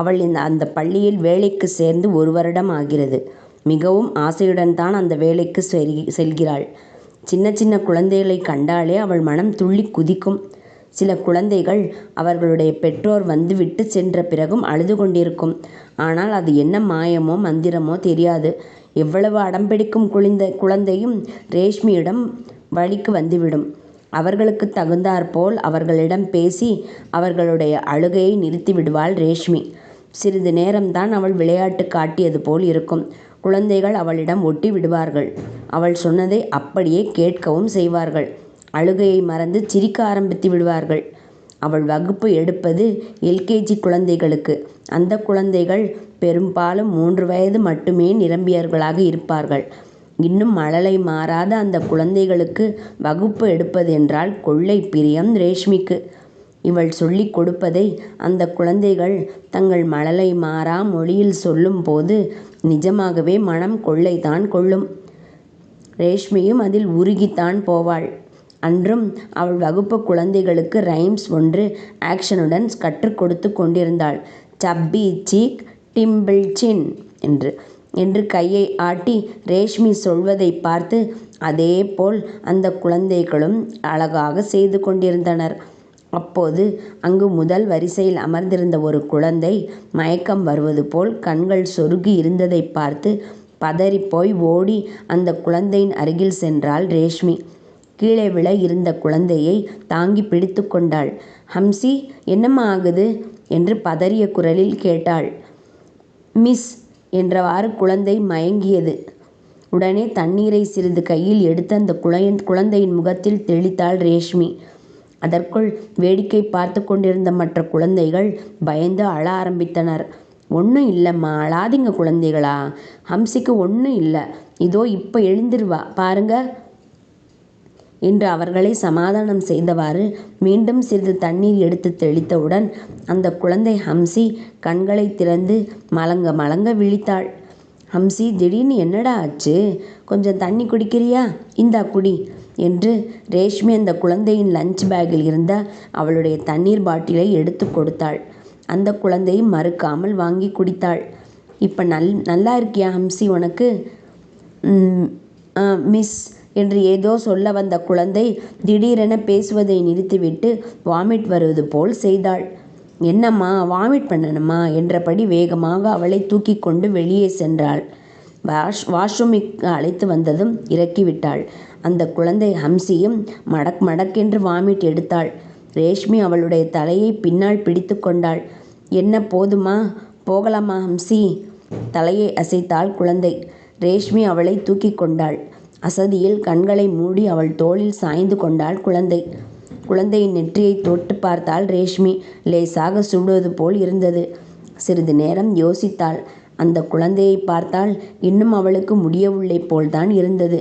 அவள் இந்த அந்த பள்ளியில் வேலைக்கு சேர்ந்து ஒரு வருடம் ஆகிறது. மிகவும் ஆசையுடன் தான் அந்த வேலைக்கு செல்கிறாள். சின்ன சின்ன குழந்தைகளை கண்டாலே அவள் மனம் துள்ளி குதிக்கும். சில குழந்தைகள் அவர்களுடைய பெற்றோர் வந்துவிட்டு சென்ற பிறகும் அழுது கொண்டிருக்கும். ஆனால் அது என்ன மாயமோ மந்திரமோ தெரியாது. எவ்வளவு அடம்பிடிக்கும் குழந்தை குழந்தையும் ரேஷ்மியிடம் வழிக்கு வந்துவிடும். அவர்களுக்கு தகுந்தாற்போல் அவர்களிடம் பேசி அவர்களுடைய அழுகையை நிறுத்தி விடுவாள் ரேஷ்மி. சிறிது நேரம்தான் அவள் விளையாட்டு காட்டியது போல் இருக்கும். குழந்தைகள் அவளிடம் ஒட்டி விடுவார்கள். அவள் சொன்னதை அப்படியே கேட்கவும் செய்வார்கள். அழுகையை மறந்து சிரிக்க ஆரம்பித்து விடுவார்கள். அவள் வகுப்பு எடுப்பது எல்கேஜி குழந்தைகளுக்கு. அந்த குழந்தைகள் பெரும்பாலும் மூன்று வயது மட்டுமே நிரம்பியவர்களாக இருப்பார்கள். இன்னும் மழலை மாறாத அந்த குழந்தைகளுக்கு வகுப்பு எடுப்பது என்றால் கொள்ளை பிரியம் ரேஷ்மிக்கு. இவள் சொல்லிக் கொடுப்பதை அந்த குழந்தைகள் தங்கள் மழலை மாறா மொழியில் சொல்லும்போது நிஜமாகவே மனம் கொள்ளைதான் கொள்ளும். ரேஷ்மியும் அதில் உருகித்தான் போவாள். அன்றும் அவள் வகுப்பு குழந்தைகளுக்கு ரைம்ஸ் ஒன்று ஆக்ஷனுடன் கற்றுக் கொடுத்து கொண்டிருந்தாள். சப்பி சீக் டிம்பிள் சின் என்று என்று கையை ஆட்டி ரேஷ்மி சொல்வதை பார்த்து அதேபோல் அந்த குழந்தைகளும் அழகாக செய்து கொண்டிருந்தனர். அப்போது அங்கு முதல் வரிசையில் அமர்ந்திருந்த ஒரு குழந்தை மயக்கம் வருவது போல் கண்கள் சொருகி இருந்ததை பார்த்து பதறிப்போய் ஓடி அந்த குழந்தையின் அருகில் சென்றாள் ரேஷ்மி. கீழே விழ இருந்த குழந்தையை தாங்கி பிடித்து கொண்டாள். ஹம்சி என்னம்மா ஆகுது? என்று பதறிய குரலில் கேட்டாள். மிஸ் என்றவாறு குழந்தை மயங்கியது. உடனே தண்ணீரை சிறிது கையில் எடுத்து அந்த குழந்தையின் முகத்தில் தெளித்தாள் ரேஷ்மி. அதற்குள் வேடிக்கை பார்த்து கொண்டிருந்த மற்ற குழந்தைகள் பயந்து அழ ஆரம்பித்தனர். ஒன்றும் இல்லைம்மா அழாதீங்க குழந்தைகளா. ஹம்சிக்கு ஒன்றும் இல்லை. இதோ இப்போ எழுந்திருவா. பாருங்க. என்று அவர்களை சமாதானம் செய்தவாறு மீண்டும் சிறிது தண்ணீர் எடுத்து தெளித்தவுடன் அந்த குழந்தை ஹம்சி கண்களை திறந்து மலங்க மலங்க விழித்தாள். ஹம்சி திடீர்னு என்னடா ஆச்சு? கொஞ்சம் தண்ணி குடிக்கிறியா? இந்தா குடி. என்று ரேஷ்மி அந்த குழந்தையின் லஞ்ச் பேக்கில் இருந்த அவளுடைய தண்ணீர் பாட்டிலை எடுத்து கொடுத்தாள். அந்த குழந்தையும் மறுக்காமல் வாங்கி குடித்தாள். இப்போ நல் நல்லா இருக்கியா ஹம்சி உனக்கு? "ம், மிஸ் என்று ஏதோ சொல்ல வந்த குழந்தை திடீரென பேசுவதை நிறுத்திவிட்டு வாமிட் வருவது போல் செய்தாள். என்னம்மா வாமிட் பண்ணணுமா? என்றபடி வேகமாக அவளை தூக்கி கொண்டு வெளியே சென்றாள். வாஷ் வாஷ்ரூமிற்கு அழைத்து வந்ததும் இறக்கிவிட்டாள். அந்த குழந்தை ஹம்சியும் மடக் மடக்கென்று வாமிட் எடுத்தாள். ரேஷ்மி அவளுடைய தலையை பின்னால் பிடித்து கொண்டாள். என்ன போதுமா? போகலாமா ஹம்சி? தலையை அசைத்தாள் குழந்தை. ரேஷ்மி அவளை தூக்கி கொண்டாள். அசதியில் கண்களை மூடி அவள் தோளில் சாய்ந்து கொண்டாள் குழந்தை. குழந்தையின் நெற்றியை தொட்டு பார்த்தாள் ரேஷ்மி. லேசாக சுடுவது போல் இருந்தது. சிறிது நேரம் யோசித்தாள். அந்த குழந்தையை பார்த்தால் இன்னும் அவளுக்கு முடியவில்லை போல்தான் இருந்தது.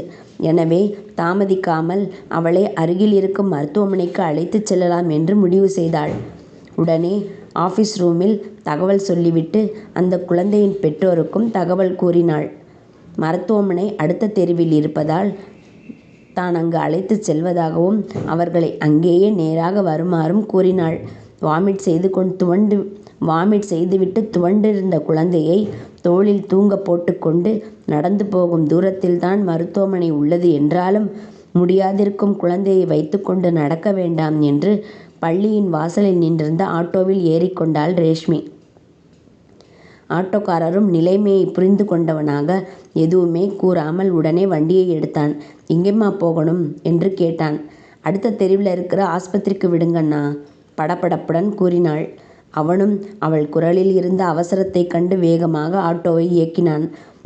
எனவே தாமதிக்காமல் அவளை அருகில் இருக்கும் மருத்துவமனைக்கு அழைத்துச் செல்லலாம் என்று முடிவு செய்தாள். உடனே ஆஃபீஸ் ரூமில் தகவல் சொல்லிவிட்டு அந்த குழந்தையின் பெற்றோருக்கும் தகவல் கூறினாள். மருத்துவமனை அடுத்த தெருவில் இருப்பதால் தான் அங்கு அழைத்துச் செல்வதாகவும் அவர்களை அங்கேயே நேராக வருமாறும் கூறினாள். வாமிட் செய்து கொண்டு துவண்டு வாமிட் செய்துவிட்டு துவண்டிருந்த குழந்தையை தோளில் தூங்க போட்டுக்கொண்டு நடந்து போகும் தூரத்தில்தான் மருத்துவமனை உள்ளது என்றாலும் முடியாதிருக்கும் குழந்தையை வைத்துக்கொண்டு நடக்க வேண்டாம் என்று பள்ளியின் வாசலில் நின்றிருந்த ஆட்டோவில் ஏறிக்கொண்டாள் ரேஷ்மி. ஆட்டோக்காரரும் நிலைமையை புரிந்து கொண்டவனாக எதுவுமே கூறாமல் உடனே வண்டியை எடுத்தான். எங்கேம்மா போகணும்? என்று கேட்டான். அடுத்த தெருவில் இருக்கிற ஆஸ்பத்திரிக்கு விடுங்கண்ணா படபடப்புடன் கூறினாள். அவனும் அவள் குரலில் இருந்த அவசரத்தைக் கண்டு வேகமாக ஆட்டோவை இயக்கினான்.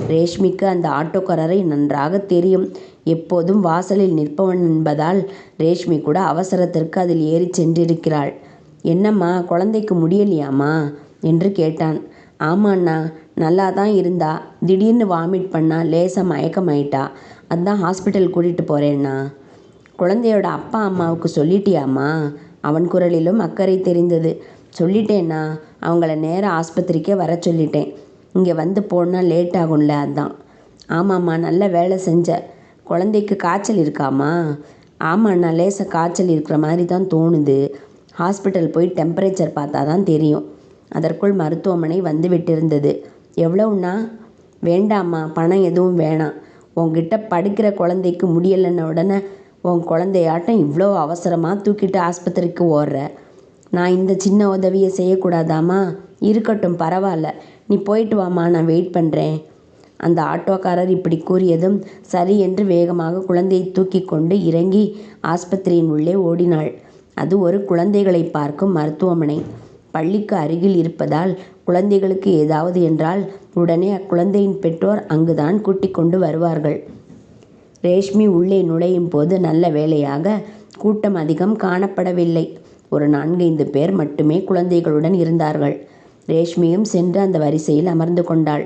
ரேஷ்மிக்கு அந்த ஆட்டோக்காரரை நன்றாக தெரியும். எப்போதும் வாசலில் நிற்பவன் என்பதால் ரேஷ்மி கூட அவசரத்திற்கு அதில் ஏறிச் சென்றிருக்கிறாள். என்னம்மா குழந்தைக்கு முடியலையாம்மா? என்று கேட்டான். ஆமாண்ணா நல்லா தான் இருந்தா. திடீர்னு வாமிட் பண்ணா லேசாக மயக்கமாயிட்டா. அதான் ஹாஸ்பிட்டல் கூட்டிகிட்டு போகிறேண்ணா குழந்தையோட அப்பா அம்மாவுக்கு சொல்லிட்டியாம்மா? அவன் குரலிலும் அக்கறை தெரிந்தது. சொல்லிட்டேண்ணா அவங்கள நேராக ஆஸ்பத்திரிக்கே வர சொல்லிட்டேன். இங்கே வந்து போனால் லேட் ஆகும்ல அதான். ஆமாம்மா நல்ல வேலை செஞ்ச. குழந்தைக்கு காய்ச்சல் இருக்காம்மா? ஆமாண்ணா லேசாக காய்ச்சல் இருக்கிற மாதிரி தான் தோணுது. ஹாஸ்பிட்டல் போய் டெம்பரேச்சர் பார்த்தா தான் தெரியும். அதற்குள் மருத்துவமனை வந்து விட்டிருந்தது. எவ்வளவுண்ணா? வேண்டாம்மா பணம் எதுவும் வேணாம். உங்ககிட்ட படிக்கிற குழந்தைக்கு முடியலைன்ன உடனே உன் குழந்தையாட்டம் இவ்வளோ அவசரமாக தூக்கிட்டு ஆஸ்பத்திரிக்கு ஓடுற. நான் இந்த சின்ன உதவியை செய்யக்கூடாதாம்மா? இருக்கட்டும் பரவாயில்ல. நீ போயிட்டு வாம்மா நான் வெயிட் பண்ணுறேன் அந்த ஆட்டோக்காரர் இப்படி கூறியதும் சரி என்று வேகமாக குழந்தையை தூக்கி கொண்டு இறங்கி ஆஸ்பத்திரியின் உள்ளே ஓடினாள். அது ஒரு குழந்தைகளை பார்க்கும் மருத்துவமனை. பள்ளிக்கு அருகில் இருப்பதால் குழந்தைகளுக்கு ஏதாவது என்றால் உடனே அக்குழந்தையின் பெற்றோர் அங்குதான் கூட்டிக் கொண்டு வருவார்கள். ரேஷ்மி உள்ளே நுழையும் போது நல்ல வேளையாக கூட்டம் அதிகம் காணப்படவில்லை. ஒரு நான்கைந்து பேர் மட்டுமே குழந்தைகளுடன் இருந்தார்கள். ரேஷ்மியும் சென்று அந்த வரிசையில் அமர்ந்து கொண்டாள்.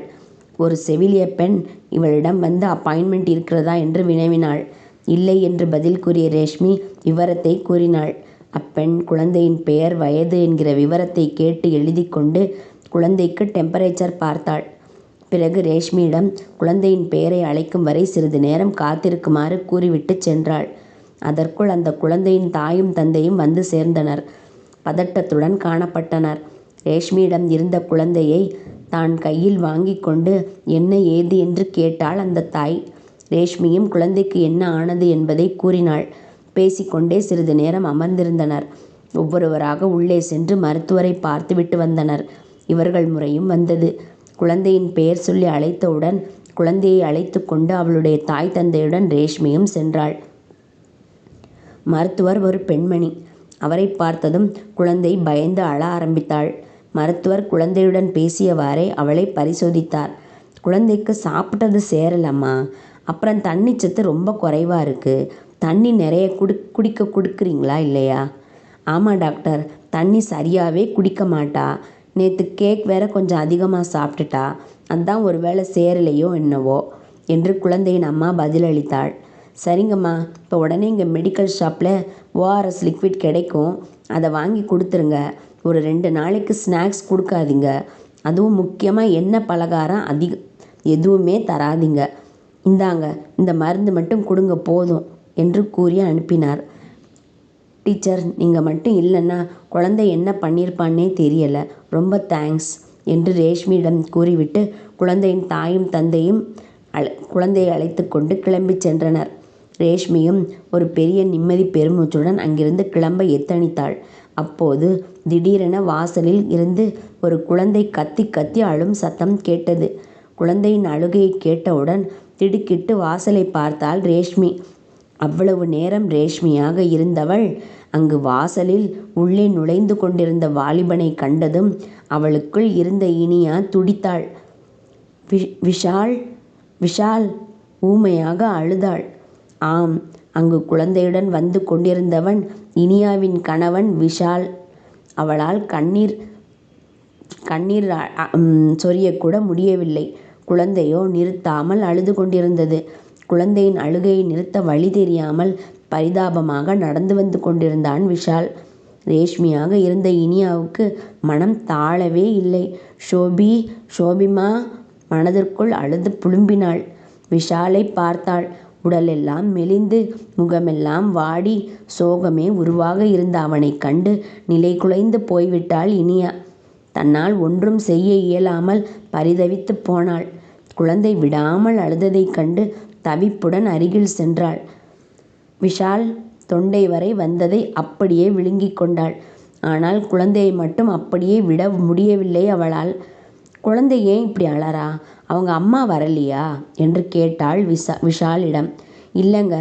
ஒரு செவிலிய பெண் இவளிடம் வந்து அப்பாயின்மெண்ட் இருக்கிறதா? என்று வினவினாள். இல்லை என்று பதில் கூறிய ரேஷ்மி விவரத்தை கூறினாள். அப்பெண் குழந்தையின் பெயர் வயது என்கிற விவரத்தை கேட்டு எழுதி கொண்டு குழந்தைக்கு டெம்பரேச்சர் பார்த்தாள். பிறகு ரேஷ்மியிடம் குழந்தையின் பெயரை அழைக்கும் வரை சிறிது நேரம் காத்திருக்குமாறு கூறிவிட்டு சென்றாள். அதற்குள் அந்த குழந்தையின் தாயும் தந்தையும் வந்து சேர்ந்தனர். பதட்டத்துடன் காணப்பட்டனர். ரேஷ்மியிடம் இருந்த குழந்தையை தான் கையில் வாங்கி கொண்டு என்ன ஏது? என்று கேட்டாள் அந்த தாய். ரேஷ்மியும் குழந்தைக்கு என்ன ஆனது? என்பதை கூறினாள். பேசிக்கொண்டே சிறிது நேரம் அமர்ந்திருந்தனர். ஒவ்வொருவராக உள்ளே சென்று மருத்துவரை பார்த்துவிட்டு வந்தனர். இவர்கள் முறையும் வந்தது. குழந்தையின் பெயர் சொல்லி அழைத்தவுடன் குழந்தையை அழைத்து கொண்டு அவளுடைய தாய் தந்தையுடன் ரேஷ்மியும் சென்றாள். மருத்துவர் ஒரு பெண்மணி. அவரை பார்த்ததும் குழந்தை பயந்து அழ ஆரம்பித்தாள். மருத்துவர் குழந்தையுடன் பேசியவாறே அவளை பரிசோதித்தார். குழந்தைக்கு சாப்பிட்டது சேரலம்மா. அப்புறம் தண்ணி சத்து ரொம்ப குறைவாக இருக்குது தண்ணி நிறைய குடி குடிக்க கொடுக்குறீங்களா இல்லையா? ஆமாம் டாக்டர். தண்ணி சரியாகவே குடிக்க மாட்டா. நேற்று கேக் வேற கொஞ்சம் அதிகமாக சாப்பிட்டுட்டா. அதான் ஒரு வேளை சேரலையோ என்னவோ என்று குழந்தையின் அம்மா பதிலளித்தாள். சரிங்கம்மா. இப்போ உடனே இங்கே மெடிக்கல் ஷாப்பில் ஓஆர்எஸ் லிக்விட் கிடைக்கும். அதை வாங்கி கொடுத்துருங்க. ஒரு ரெண்டு நாளைக்கு ஸ்நாக்ஸ் கொடுக்காதீங்க. அதுவும் முக்கியமாக எண்ணெய் பலகாரம் அதிகம் எதுவுமே தராதீங்க. இந்தாங்க இந்த மருந்து மட்டும் கொடுங்க போதும் என்று கூறி அனுப்பினார். டீச்சர் நீங்கள் மட்டும் இல்லைன்னா குழந்தை என்ன பண்ணியிருப்பான்னே தெரியலை. ரொம்ப தேங்க்ஸ் என்று ரேஷ்மியிடம் கூறிவிட்டு குழந்தையின் தாயும் தந்தையும் அழ குழந்தையை அழைத்து கொண்டு கிளம்பி சென்றனர். ரேஷ்மியும் ஒரு பெரிய நிம்மதி பெருமூச்சுடன் அங்கிருந்து கிளம்ப எத்தனித்தாள் அப்போது திடீரென வாசலில் இருந்து ஒரு குழந்தை கத்தி கத்தி அழும் சத்தம் கேட்டது. குழந்தையின் அழுகையை கேட்டவுடன் திடுக்கிட்டு வாசலை பார்த்தாள் ரேஷ்மி. அவ்வளவு நேரம் ரேஷ்மியாக இருந்தவள். அங்கு வாசலில் உள்ளே நுழைந்து கொண்டிருந்த வாலிபனை கண்டதும் அவளுக்குள் இருந்த இனியா துடித்தாள். வி விஷால் விஷால் ஊமையாக அழுதாள். ஆம் அங்கு குழந்தையுடன் வந்து கொண்டிருந்தவன் இனியாவின் கணவன் விஷால். அவளால் கண்ணீர் கண்ணீர் சொரியக்கூட முடியவில்லை. குழந்தையோ நிறுத்தாமல் அழுது கொண்டிருந்தது. குழந்தையின் அழுகையை நிறுத்த வழி தெரியாமல் பரிதாபமாக நடந்து வந்து கொண்டிருந்தான் விஷால். ரேஷ்மியாக இருந்த இனியாவுக்கு மனம் தாழவே இல்லை. ஷோபி ஷோபிமா மனதிற்குள் அழுது புழும்பினாள் விஷாலை பார்த்தாள். உடலெல்லாம் மெலிந்து முகமெல்லாம் வாடி சோகமே உருவாக இருந்த அவனை கண்டு நிலை குலைந்து போய்விட்டாள் இனியா. தன்னால் ஒன்றும் செய்ய இயலாமல் பரிதவித்து போனாள். குழந்தை விடாமல் அழுததைக் கண்டு தவிப்புடன் அருகில் சென்றாள். விஷால் தொண்டை வரை வந்ததை அப்படியே விழுங்கிக் கொண்டாள். ஆனால் குழந்தையை மட்டும் அப்படியே விட முடியவில்லை அவளால். குழந்தை ஏன் இப்படி அழறா? அவங்க அம்மா வரலையா? என்று கேட்டாள் விஷா விஷாலிடம். இல்லைங்க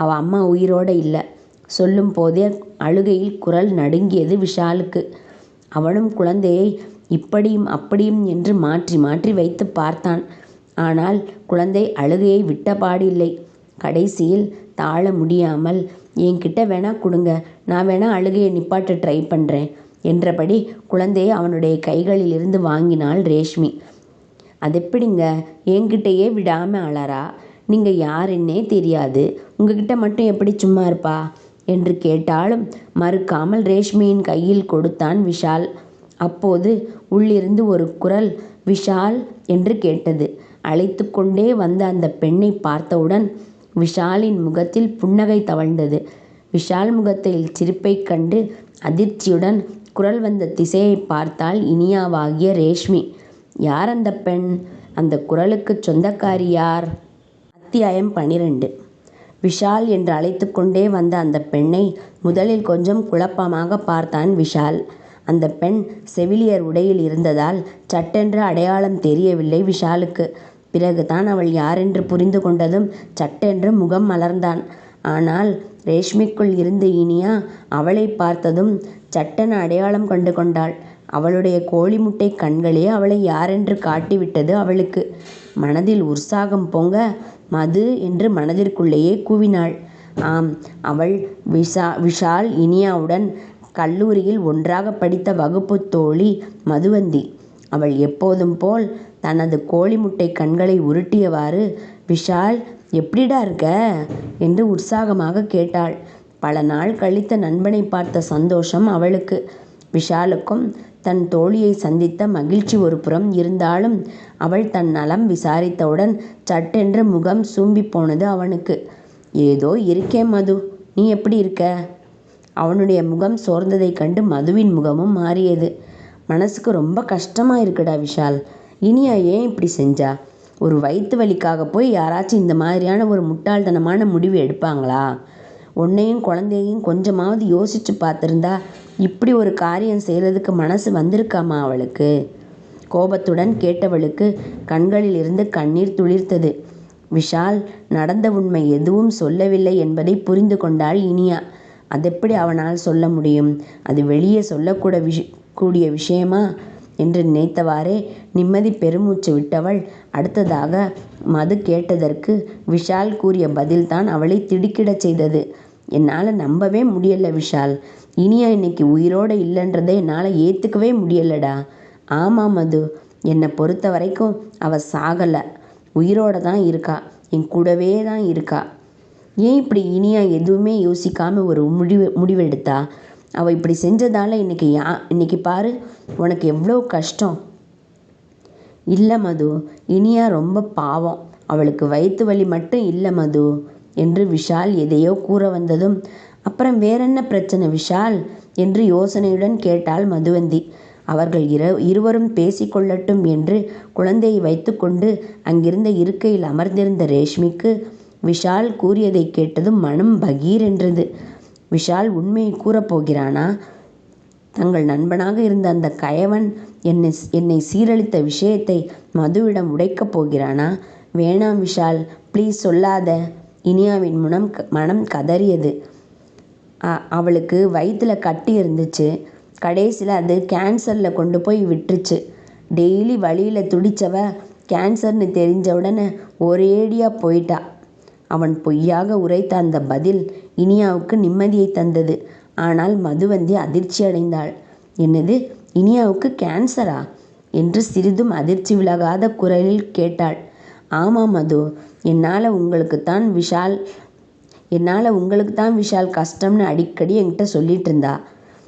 அவள் அம்மா உயிரோடு இல்லை. சொல்லும் போதே அழுகையில் குரல் நடுங்கியது விஷாலுக்கு. அவனும் குழந்தையை இப்படியும் அப்படியும் என்று மாற்றி மாற்றி வைத்து பார்த்தான். ஆனால் குழந்தை அழுகையை விட்டபாடில்லை கடைசியில் தாழ முடியாமல் என்கிட்ட வேணா கொடுங்க. நான் வேணா அழுகையை நிப்பாட்ட ட்ரை பண்ணுறேன் என்றபடி குழந்தையை அவனுடைய கைகளில் இருந்து வாங்கினாள் ரேஷ்மி. அதெப்படிங்க? என்கிட்டயே விடாமல் அழறா நீங்கள் யாருன்னே தெரியாது. உங்ககிட்ட மட்டும் எப்படி சும்மா இருப்பா? என்று கேட்டாலும் மறுக்காமல் ரேஷ்மியின் கையில் கொடுத்தான் விஷால். அப்போது உள்ளிருந்து ஒரு குரல் விஷால் என்று கேட்டது. அழைத்து கொண்டே வந்த அந்த பெண்ணை பார்த்தவுடன் விஷாலின் முகத்தில் புன்னகை தவழ்ந்தது. விஷால் முகத்தில் சிரிப்பைக் கண்டு அதிர்ச்சியுடன் குரல் வந்த திசையை பார்த்தால் இனியாவாகிய ரேஷ்மி. யார் அந்த பெண்? அந்த குரலுக்கு சொந்தக்காரி யார்? அத்தியாயம் பனிரெண்டு. விஷால் என்று அழைத்து கொண்டே வந்த அந்த பெண்ணை முதலில் கொஞ்சம் குழப்பமாக பார்த்தான் விஷால். அந்த பெண் செவிலியர் உடையில் இருந்ததால் சட்டென்று அடையாளம் தெரியவில்லை விஷாலுக்கு. பிறகுதான் அவள் யாரென்று புரிந்து கொண்டதும் சட்டென்று முகம் மலர்ந்தான். ஆனால் ரேஷ்மிக்குள் இருந்த இனியா அவளை பார்த்ததும் சட்டென அடையாளம் கண்டு கொண்டாள். அவளுடைய கோழி முட்டை கண்களே அவளை யாரென்று காட்டிவிட்டது அவளுக்கு. மனதில் உற்சாகம் பொங்க மது என்று மனதிற்குள்ளேயே கூவினாள். ஆம் அவள் விஷா விஷால் இனியாவுடன் கல்லூரியில் ஒன்றாக படித்த வகுப்பு தோழி மதுவந்தி. அவள் எப்போதும் போல் தனது கோழி முட்டை கண்களை உருட்டியவாறு விஷால் எப்படிடா இருக்க? என்று உற்சாகமாக கேட்டாள். பல நாள் கழித்த நண்பனை பார்த்த சந்தோஷம் அவளுக்கு. விஷாலுக்கும் தன் தோழியை சந்தித்த மகிழ்ச்சி ஒரு புறம் இருந்தாலும் அவள் தன் நலம் விசாரித்தவுடன் சட்டென்று முகம் சூம்பி போனது அவனுக்கு. ஏதோ இருக்கேன் மது நீ எப்படி இருக்க? அவனுடைய முகம் சோர்ந்ததைக் கண்டு மதுவின் முகமும் மாறியது. மனசுக்கு ரொம்ப கஷ்டமாக இருக்குடா விஷால் இனியா ஏன் இப்படி செஞ்சா? ஒரு வயிற்று வலிக்காக போய் யாராச்சும் இந்த மாதிரியான ஒரு முட்டாள்தனமான முடிவு எடுப்பாங்களா? உன்னையும் குழந்தையையும் கொஞ்சமாவது யோசிச்சு பார்த்துருந்தா இப்படி ஒரு காரியம் செய்கிறதுக்கு மனசு வந்திருக்காமா அவளுக்கு? கோபத்துடன் கேட்டவளுக்கு கண்களில் இருந்து கண்ணீர் துளிர்த்தது. விஷால் நடந்த உண்மை எதுவும் சொல்லவில்லை என்பதை புரிந்து கொண்டாள் இனியா. அதெப்படி அவனால் சொல்ல முடியும்? அது வெளியே சொல்லக்கூட விஷ கூடிய விஷயமா? என்று நினைத்தவாறே நிம்மதி பெருமூச்சு விட்டவள். அடுத்ததாக மது கேட்டதற்கு விஷால் கூறிய பதில்தான் அவளை திடுக்கிடச் செய்தது. என்னால் நம்பவே முடியல விஷால். இனியா இன்னைக்கு உயிரோடு இல்லைன்றதை என்னால் ஏற்றுக்கவே முடியலடா. ஆமாம் மது என்னை பொறுத்த வரைக்கும் அவள் சாகலை. உயிரோடு தான் இருக்கா. என் கூடவே தான் இருக்கா. ஏன் இப்படி இனியா எதுவுமே யோசிக்காமல் ஒரு முடிவு முடிவெடுத்தா? அவள் இப்படி செஞ்சதால் இன்றைக்கி யா இன்றைக்கி பாரு உனக்கு எவ்வளோ கஷ்டம். இல்லை மது இனியா ரொம்ப பாவம். அவளுக்கு வயிற்று வலி மட்டும் இல்லை மது என்று விஷால் எதையோ கூற வந்ததும் அப்புறம் வேறென்ன பிரச்சனை விஷால்? என்று யோசனையுடன் கேட்டாள் மதுவந்தி. அவர்கள் இர இருவரும் பேசிக்கொள்ளட்டும் என்று குழந்தையை வைத்துக்கொண்டு அங்கிருந்த இருக்கையில் அமர்ந்திருந்த ரேஷ்மிக்கு விஷால் கூறியதை கேட்டதும் மனம் பகீர் என்றது விஷால் உண்மையை கூறப்போகிறானா? தங்கள் நண்பனாக இருந்த அந்த கயவன் என்னை என்னை சீரழித்த விஷயத்தை மதுவிடம் உடைக்கப் போகிறானா? வேணாம் விஷால் ப்ளீஸ் சொல்லாத. இனியாவின் முனம் மனம் கதறியது. அவளுக்கு வயிற்றில் கட்டி இருந்துச்சு. கடைசியில் அது கேன்சரில் கொண்டு போய் விட்டுருச்சு. டெய்லி வழியில் துடித்தவ கேன்சர்னு தெரிஞ்ச உடனே ஒரேடியாக போயிட்டா. அவன் பொய்யாக உரைத்த அந்த பதில் இனியாவுக்கு நிம்மதியை தந்தது. ஆனால் மதுவந்தி அதிர்ச்சி அடைந்தாள். என்னது இனியாவுக்கு கேன்சரா என்று சிறிதும் அதிர்ச்சி விலகாத குரலில் கேட்டாள். ஆமாம் மது. என்னால் உங்களுக்குத்தான் விஷால் என்னால் உங்களுக்கு தான் விஷால் கஷ்டம்னு அடிக்கடி என்கிட்ட சொல்லிகிட்டு இருந்தா.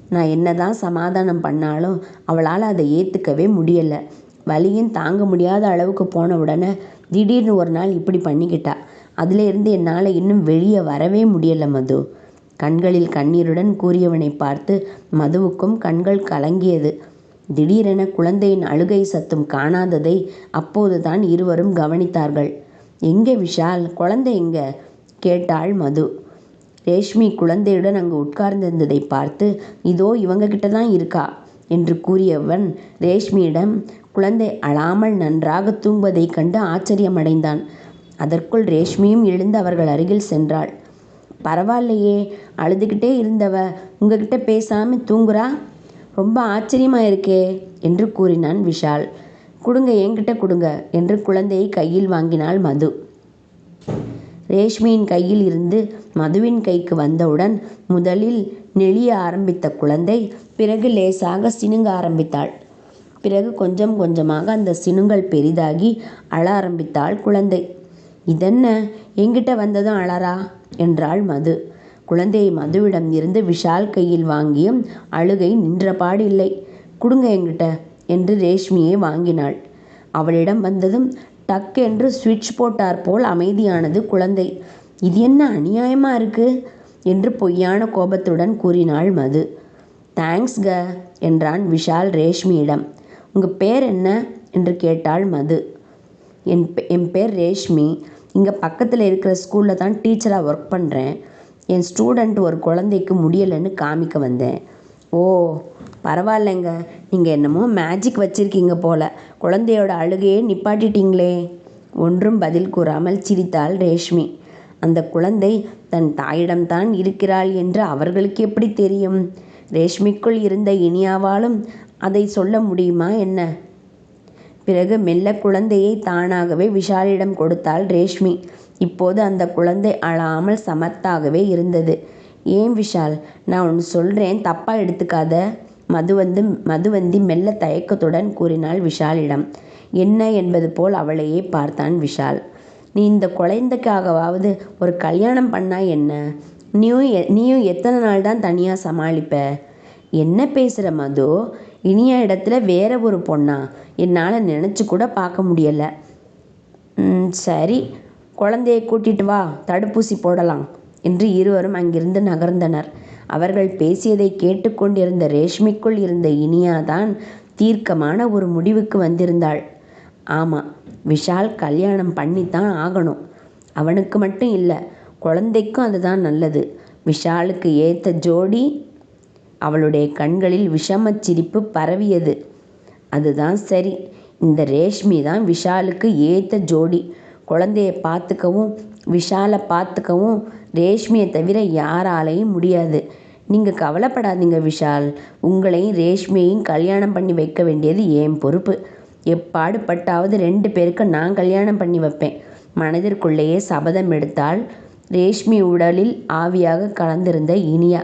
நான் என்னதான் சமாதானம் பண்ணாலும் அவளால் அதை ஏற்றுக்கவே முடியலை. வலியும் தாங்க முடியாத அளவுக்கு போன உடனே திடீர்னு ஒரு நாள் இப்படி பண்ணிக்கிட்டா. அதிலேருந்து என்னால் இன்னும் வெளியே வரவே முடியலை மது. கண்களில் கண்ணீருடன் கூறியவனை பார்த்து மதுவுக்கும் கண்கள் கலங்கியது. திடீரென குழந்தையின் அழுகை சத்தம் காணாததை அப்போதுதான் இருவரும் கவனித்தார்கள். எங்கே விஷால்? குழந்தை எங்கே? கேட்டாள் மது. ரேஷ்மி குழந்தையுடன் அங்கு உட்கார்ந்திருந்ததை பார்த்து இதோ இவங்க கிட்ட தான் இருக்கா? என்று கூறியவன் ரேஷ்மியிடம் குழந்தை அழாமல் நன்றாக தூங்குவதைக் கண்டு ஆச்சரியமடைந்தான். அதற்குள் ரேஷ்மியும் எழுந்து அவர்கள் அருகில் சென்றாள். பரவாயில்லையே அழுதுகிட்டே இருந்தவ உங்ககிட்ட பேசாமல் தூங்குறா? ரொம்ப ஆச்சரியமாக இருக்கே என்று கூறினான் விஷால். கொடுங்க என்கிட்ட கொடுங்க என்று குழந்தையை கையில் வாங்கினாள் மது. ரேஷ்மியின் கையில் இருந்து மதுவின் கைக்கு வந்தவுடன் முதலில் நெளிய ஆரம்பித்த குழந்தை பிறகு லேசாக சினுங்க ஆரம்பித்தாள். பிறகு கொஞ்சம் கொஞ்சமாக அந்த சினுங்கல் பெரிதாகி அழ ஆரம்பித்தாள் குழந்தை. இதென்ன? என்கிட்ட வந்ததும் அழறா? என்றாள் மது. குழந்தையை மதுவிடம் இருந்து விஷால் கையில் வாங்கியும் அழுகை நின்றபாடு இல்லை கொடுங்க என்கிட்ட என்று ரேஷ்மியை வாங்கினாள். அவளிடம் வந்ததும் டக் என்று சுவிட்ச் போட்டார் போல் அமைதியானது குழந்தை. இது என்ன அநியாயமா இருக்கு? என்று பொய்யான கோபத்துடன் கூறினாள் மது. தேங்க்ஸ் க என்றான் விஷால் ரேஷ்மியிடம். உங்கள் பேர் என்ன? என்று கேட்டாள் மது. என் என் பேர் ரேஷ்மி. இங்கே பக்கத்தில் இருக்கிற ஸ்கூலில் தான் டீச்சராக ஒர்க் பண்ணுறேன் என் ஸ்டூடெண்ட் ஒரு குழந்தைக்கு முடியலைன்னு காமிக்க வந்தேன். ஓ பரவாயில்லைங்க. நீங்கள் என்னமோ மேஜிக் வச்சுருக்கீங்க போல. குழந்தையோட அழுகையே நிப்பாட்டிட்டீங்களே. ஒன்றும் பதில் கூறாமல் சிரித்தாள் ரேஷ்மி. அந்த குழந்தை தன் தாயிடம்தான் இருக்கிறாள் என்று அவர்களுக்கு எப்படி தெரியும்? ரேஷ்மிக்குள் இருந்த இனியாவாலும் அதை சொல்ல முடியுமா என்ன? பிறகு மெல்ல குழந்தையை தானாகவே விஷாலிடம் கொடுத்தாள் ரேஷ்மி. இப்போது அந்த குழந்தை அழாமல் சமத்தாகவே இருந்தது. ஏன் விஷால் நான் ஒன்று சொல்கிறேன் தப்பாக எடுத்துக்காத மதுவந்து மதுவந்தி மெல்ல தயக்கத்துடன் கூறினாள் விஷாலிடம். என்ன என்பது போல் அவளையே பார்த்தான் விஷால். நீ இந்த குழந்தைக்காகவாவது ஒரு கல்யாணம் பண்ணா என்ன? நீயும் எ- நீயும் எத்தனை நாள் தான் தனியாக சமாளிப்ப? என்ன பேசுகிற மது? இனிய இடத்துல வேற ஒரு பொண்ணா? என்னால் நினச்சி கூட பார்க்க முடியலை. சரி. குழந்தையை கூட்டிட்டு வா. தடுப்பூசி போடலாம் என்று இருவரும் அங்கிருந்து நகர்ந்தனர். அவர்கள் பேசியதை கேட்டுக்கொண்டிருந்த ரேஷ்மிக்குள் இருந்த இனியாதான் தீர்க்கமான ஒரு முடிவுக்கு வந்திருந்தாள். ஆமாம் விஷால் கல்யாணம் பண்ணித்தான் ஆகணும். அவனுக்கு மட்டும் இல்லை குழந்தைக்கும் அதுதான் நல்லது. விஷாலுக்கு ஏற்ற ஜோடி அவளுடைய கண்களில் விஷமச் சிரிப்பு பரவியது. அதுதான் சரி. இந்த ரேஷ்மி தான் விஷாலுக்கு ஏற்ற ஜோடி. குழந்தைய பார்த்துக்கவும் விஷாலை பார்த்துக்கவும் ரேஷ்மியை தவிர யாராலையும் முடியாது. நீங்கள் கவலைப்படாதீங்க விஷால். உங்களையும் ரேஷ்மியையும் கல்யாணம் பண்ணி வைக்க வேண்டியது என் பொறுப்பு. எப்பாடுபட்டாவது ரெண்டு பேருக்கு நான் கல்யாணம் பண்ணி வைப்பேன். மனதிற்குள்ளேயே சபதம் எடுத்தாள் ரேஷ்மி உடலில் ஆவியாக கலந்திருந்த இனியா.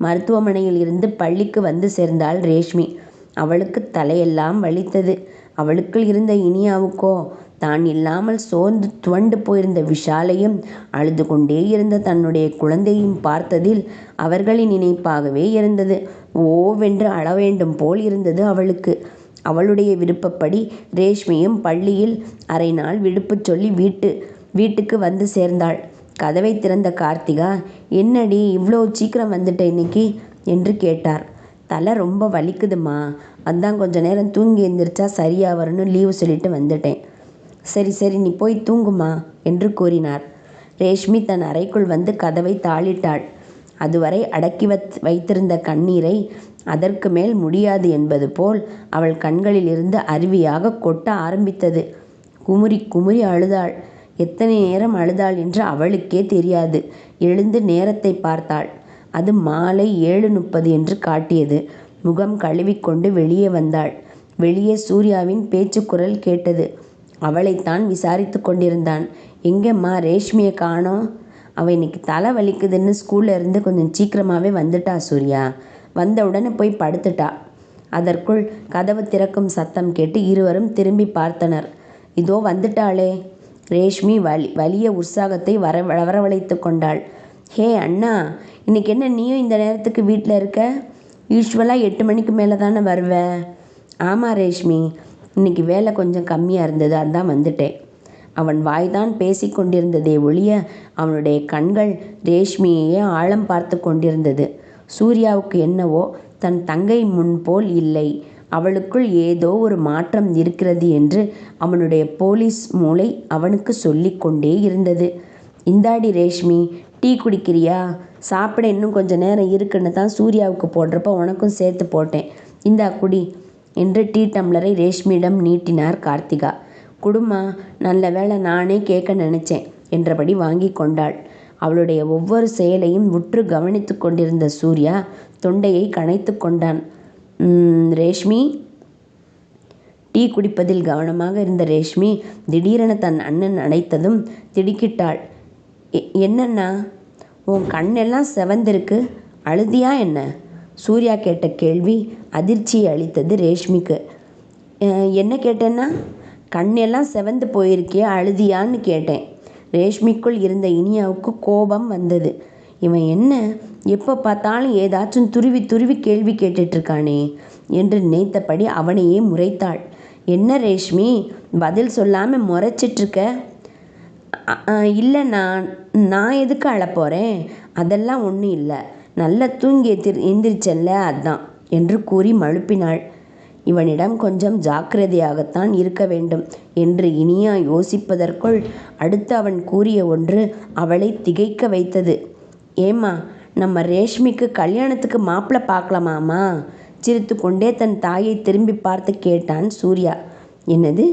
மருத்துவமனையில் இருந்து பள்ளிக்கு வந்து சேர்ந்தாள் ரேஷ்மி. அவளுக்கு தலையெல்லாம் வலித்தது. அவளுக்குள் இருந்த இனியாவுக்கோ தான் இல்லாமல் சோர்ந்து துவண்டு போயிருந்த விஷாலையும் அழுது கொண்டே இருந்த தன்னுடைய குழந்தையும் பார்த்ததில் அவர்களின் நினைப்பாகவே இருந்தது. ஓவென்று அழவேண்டும் போல் இருந்தது அவளுக்கு. அவளுடைய விருப்பப்படி ரேஷ்மியும் பள்ளியில் அரை நாள் விடுப்பு சொல்லி வீட்டு வீட்டுக்கு வந்து சேர்ந்தாள். கதவை திறந்த கார்த்திகா என்னடி இவ்வளோ சீக்கிரம் வந்துட்ட இன்னைக்கு? என்று கேட்டார். தலை ரொம்ப வலிக்குதுமா. அதான் கொஞ்ச நேரம் தூங்கி எந்திரிச்சா சரியாக வரும்னு லீவு சொல்லிட்டு வந்துட்டேன். சரி சரி நீ போய் தூங்குமா? என்று கூறினார். ரேஷ்மி தன் அறைக்குள் வந்து கதவை தாளிட்டாள். அதுவரை அடக்கி வத் வைத்திருந்த கண்ணீரை அதற்கு மேல் முடியாது என்பது போல் அவள் கண்களில் இருந்து அருவியாக கொட்ட ஆரம்பித்தது. குமுறி குமுறி அழுதாள். எத்தனை நேரம் அழுதாள் என்று அவளுக்கே தெரியாது. எழுந்து நேரத்தை பார்த்தாள். அது மாலை ஏழு முப்பது என்று காட்டியது. முகம் கழுவிக்கொண்டு வெளியே வந்தாள். வெளியே சூர்யாவின் பேச்சுக்குரல் கேட்டது. அவளைத்தான் விசாரித்து கொண்டிருந்தான். எங்கம்மா ரேஷ்மியை காணோம். அவள் இன்னைக்கு தலை வலிக்குதுன்னு ஸ்கூல்ல இருந்து கொஞ்சம் சீக்கிரமாகவே வந்துட்டா சூர்யா. வந்த உடனே போய் படுத்துட்டா. அதற்குள் கதவு திறக்கும் சத்தம் கேட்டு இருவரும் திரும்பி பார்த்தனர். இதோ வந்துட்டாளே. ரேஷ்மி வலி வலிய உற்சாகத்தை வர வரவழைத்து கொண்டாள். ஹே அண்ணா இன்னைக்கு என்ன நீயும் இந்த நேரத்துக்கு வீட்டில் இருக்க? யூஸ்வலாக எட்டு மணிக்கு மேலே தானே வருவ? ஆமாம் ரேஷ்மி. இன்னைக்கு வேலை கொஞ்சம் கம்மியாக இருந்தது அதான் வந்துட்டேன். அவன் வாய்தான் பேசி கொண்டிருந்ததே ஒழிய அவனுடைய கண்கள் ரேஷ்மியையே ஆழம் பார்த்து கொண்டிருந்தது. சூர்யாவுக்கு என்னவோ தன் தங்கை முன்போல் இல்லை. அவளுக்குள் ஏதோ ஒரு மாற்றம் இருக்கிறது என்று அவனுடைய போலீஸ் மூளை அவனுக்கு சொல்லிக் கொண்டே இருந்தது. இந்தாடி ரேஷ்மி டீ குடிக்கிறியா? சாப்பிட இன்னும் கொஞ்ச நேரம் இருக்குன்னு தான் சூர்யாவுக்கு போடுறப்ப உனக்கும் சேர்த்து போட்டேன். இந்தா குடி என்று டீ டம்ளரை ரேஷ்மியிடம் நீட்டினார் கார்த்திகா. குடுமா நல்ல வேளை நானே கேட்க நினைச்சேன் என்றபடி வாங்கி கொண்டாள். அவளுடைய ஒவ்வொரு செயலையும் உற்று கவனித்து கொண்டிருந்த சூர்யா தொண்டையை கனைத்து கொண்டான். ரேஷ்மி. டீ குடிப்பதில் கவனமாக இருந்த ரேஷ்மி திடீரென தன் அண்ணன் அழைத்ததும் திடுக்கிட்டாள். "எ- என்னண்ணா? உன் கண்ணெல்லாம் செவந்திருக்கு. அழுதியா என்ன? சூர்யா கேட்ட கேள்வி அதிர்ச்சியை அளித்தது ரேஷ்மிக்கு. என்ன கேட்டேன்னா? கண்ணெல்லாம் செவந்து போயிருக்கே அழுதியான்னு கேட்டேன். ரேஷ்மிக்குள் இருந்த இனியாவுக்கு கோபம் வந்தது. இவன் என்ன? எப்போ பார்த்தாலும் ஏதாச்சும் துருவி துருவி கேள்வி கேட்டுட்ருக்கானே என்று நினைத்தபடி அவனையே முறைத்தாள். என்ன ரேஷ்மி பதில் சொல்லாமல் முறைச்சிட்ருக்க இல்லை நான் நான் எதுக்கு அழப்போகிறேன் அதெல்லாம் ஒன்றும் இல்லை. நல்லா தூங்கி எத்திர் எந்திரிச்சல்ல அதான் என்று கூறி மழுப்பினாள். இவனிடம் கொஞ்சம் ஜாக்கிரதையாகத்தான் இருக்க வேண்டும் என்று இனியா யோசிப்பதற்குள் அடுத்து அவன் கூறிய ஒன்று அவளை திகைக்க வைத்தது. ஏம்மா நம்ம ரேஷ்மிக்கு கல்யாணத்துக்கு மாப்பிள்ளை பார்க்கலாமாம்மா சிரித்து கொண்டே தன் தாயை திரும்பி பார்த்து கேட்டான் சூர்யா. என்னது?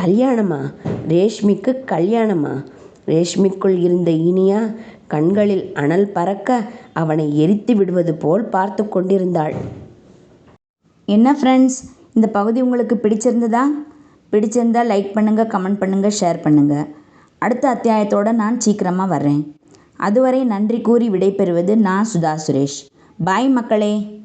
கல்யாணமா? ரேஷ்மிக்கு கல்யாணமா? ரேஷ்மிக்குள் இருந்த இனியா கண்களில் அனல் பறக்க அவனை எரித்து விடுவது போல் பார்த்து கொண்டிருந்தாள். என்ன ஃப்ரெண்ட்ஸ் இந்த பகுதி உங்களுக்கு பிடிச்சிருந்ததா? பிடிச்சிருந்தா லைக் பண்ணுங்கள் கமெண்ட் பண்ணுங்கள் ஷேர் பண்ணுங்கள் அடுத்த அத்தியாயத்தோடு நான் சீக்கிரமாக வர்றேன். அதுவரை நன்றி கூறி விடைபெறுவது நான் சுதா சுரேஷ். பாய் மக்களே.